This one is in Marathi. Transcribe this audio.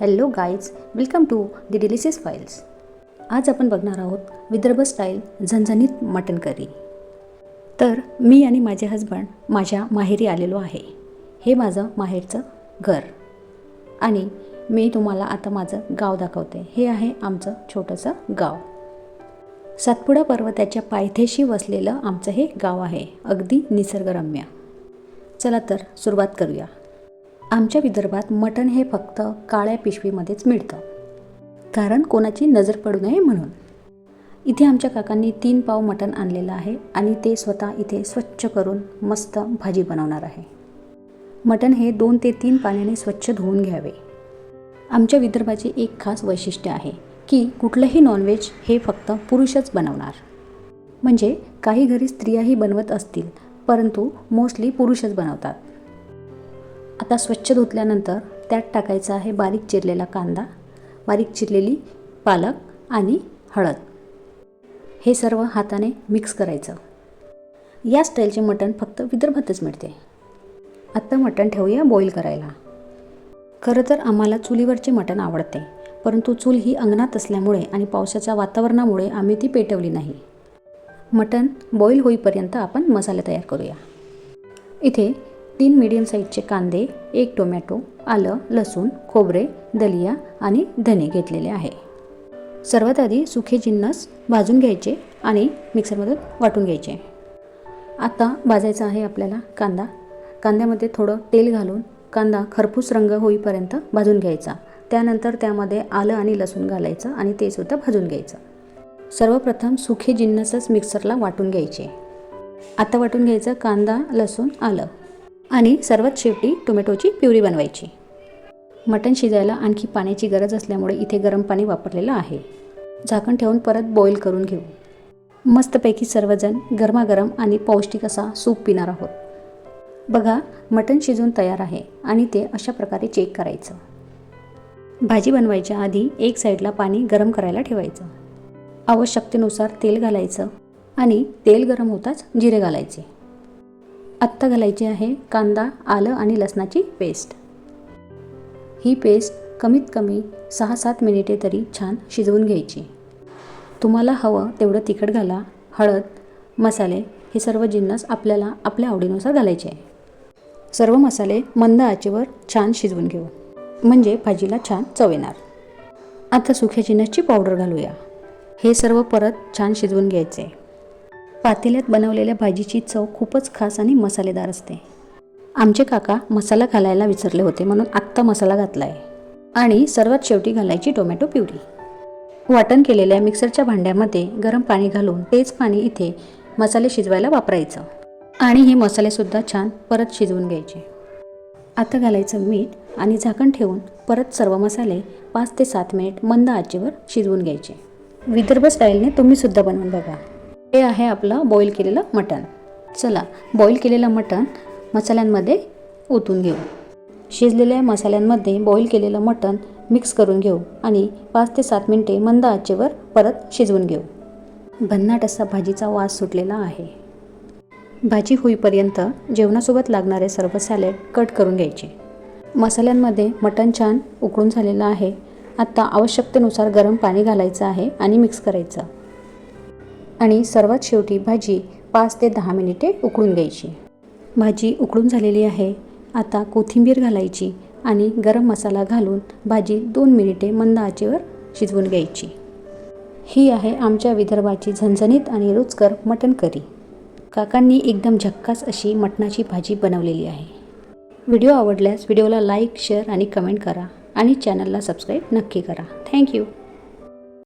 Hello guys welcome to the delicious files आज आपण बघणार आहोत विदर्भ स्टाईल झणझणीत मटन करी तर मी आणि माझे हजबंड माझ्या माहेरी आलेलो आहे. हे माझं माहेरचं घर. आणि मी तुम्हाला आता माझं गाव दाखवते. हे आहे आमचं छोटंसं गाव. सातपुडा पर्वताच्या पायथ्याशी वसलेलं आमचं हे गाव आहे. अगदी निसर्गरम्य. चला तर सुरुवात करूया. आमच्या विदर्भात मटण हे फक्त काळ्या पिशवीमध्येच मिळतं. कारण कोणाची नजर पडू नये म्हणून. इथे आमच्या काकांनी तीन पाव मटण आणलेलं आहे आणि ते स्वतः इथे स्वच्छ करून मस्त भाजी बनवणार आहे. मटण हे दोन ते तीन पाण्याने स्वच्छ धुवून घ्यावे. आमच्या विदर्भाची एक खास वैशिष्ट्य आहे की कुठलंही नॉनव्हेज हे फक्त पुरुषच बनवणार. म्हणजे काही घरी स्त्रियाही बनवत असतील परंतु मोस्टली पुरुषच बनवतात. आता स्वच्छ धुतल्यानंतर त्यात टाकायचा आहे बारीक चिरलेला कांदा बारीक चिरलेली पालक आणि हळद. हे सर्व हाताने मिक्स करायचं. या स्टाईलचे मटण फक्त विदर्भातच मिळते. आत्ता मटण ठेवूया बॉईल करायला. खरं तर आम्हाला चुलीवरचे मटण आवडते परंतु चूल ही अंगणात असल्यामुळे आणि पावसाच्या वातावरणामुळे आम्ही ती पेटवली नाही. मटण बॉईल होईपर्यंत आपण मसाले तयार करूया. इथे तीन मीडियम साईजचे कांदे एक टोमॅटो आलं लसूण खोबरे दलिया आणि धने घेतलेले आहे. सर्वात आधी सुखे जिन्नस भाजून घ्यायचे आणि मिक्सरमधून वाटून घ्यायचे. आता भाजायचा आहे आपल्याला कांदा. कांद्यामध्ये थोडं तेल घालून कांदा खरपूस रंग होईपर्यंत भाजून घ्यायचा. त्यानंतर त्यामध्ये आलं आणि लसूण घालायचं आणि ते सुद्धा भाजून घ्यायचं. सर्वप्रथम सुखे जिन्नसच मिक्सरला वाटून घ्यायचे. आता वाटून घ्यायचं कांदा लसूण आलं. आणि सर्वात शेवटी टोमॅटोची प्युरी बनवायची. मटण शिजायला आणखी पाण्याची गरज असल्यामुळे इथे गरम पाणी वापरलेलं आहे. झाकण ठेवून परत बॉईल करून घेऊ. मस्तपैकी सर्वजण गरमागरम आणि पौष्टिक असा सूप पिणार आहोत. बघा मटण शिजून तयार आहे आणि ते अशा प्रकारे चेक करायचं. भाजी बनवायच्या आधी एक साईडला पाणी गरम करायला ठेवायचं. आवश्यकतेनुसार तेल घालायचं आणि तेल गरम होताच जिरे घालायचे. आत्ता घालायची आहे कांदा आलं आणि लसणाची पेस्ट. ही पेस्ट कमीत कमी सहा सात मिनिटे तरी छान शिजवून घ्यायची. तुम्हाला हवं तेवढं तिखट घाला हळद मसाले हे सर्व जिन्नस आपल्याला आपल्या आवडीनुसार घालायचे आहे. सर्व मसाले मंद आचेवर छान शिजवून घेऊ. म्हणजे भाजीला छान चव येणार. आता सुक्या जिन्नसची पावडर घालूया. हे सर्व परत छान शिजवून घ्यायचे. पातेल्यात बनवलेल्या भाजीची चव खूपच खास आणि मसालेदार असते. आमचे काका मसाला घालायला विसरले होते म्हणून आत्ता मसाला घातला आहे आणि सर्वात शेवटी घालायची टोमॅटो प्युरी. वाटण केलेल्या मिक्सरच्या भांड्यामध्ये गरम पाणी घालून तेच पाणी इथे मसाले शिजवायला वापरायचं. आणि हे मसालेसुद्धा छान परत शिजवून घ्यायचे. आता घालायचं मीठ आणि झाकण ठेवून परत सर्व मसाले पाच ते सात मिनिट मंद आचेवर शिजवून घ्यायचे. विदर्भ स्टाईलने तुम्हीसुद्धा बनवून बघा. हे आहे आपलं बॉईल केलेलं मटण. चला बॉईल केलेलं मटण मसाल्यांमध्ये ओतून घेऊ. शिजलेल्या मसाल्यांमध्ये बॉईल केलेलं मटण मिक्स करून घेऊ आणि पाच ते सात मिनटे मंद आचेवर परत शिजवून घेऊ. भन्नाट असा भाजीचा वास सुटलेला आहे. भाजी होईपर्यंत जेवणासोबत लागणारे सर्व सॅलेड कट करून घ्यायचे. मसाल्यांमध्ये मटण छान उकळून झालेलं आहे. आत्ता आवश्यकतेनुसार गरम पाणी घालायचं आहे आणि मिक्स करायचं. आणि सर्वात शेवटी भाजी पाच ते दहा मिनिटे उकळून घ्यायची. भाजी उकळून झालेली आहे. आता कोथिंबीर घालायची आणि गरम मसाला घालून भाजी दोन मिनिटे मंद आचेवर शिजवून घ्यायची. ही आहे आमच्या विदर्भाची झणझणीत आणि रुचकर मटण करी. काकांनी एकदम झक्कास अशी मटणाची भाजी बनवलेली आहे. व्हिडिओ आवडल्यास व्हिडिओला लाईक शेअर आणि कमेंट करा आणि चॅनलला सबस्क्राईब नक्की करा. थँक्यू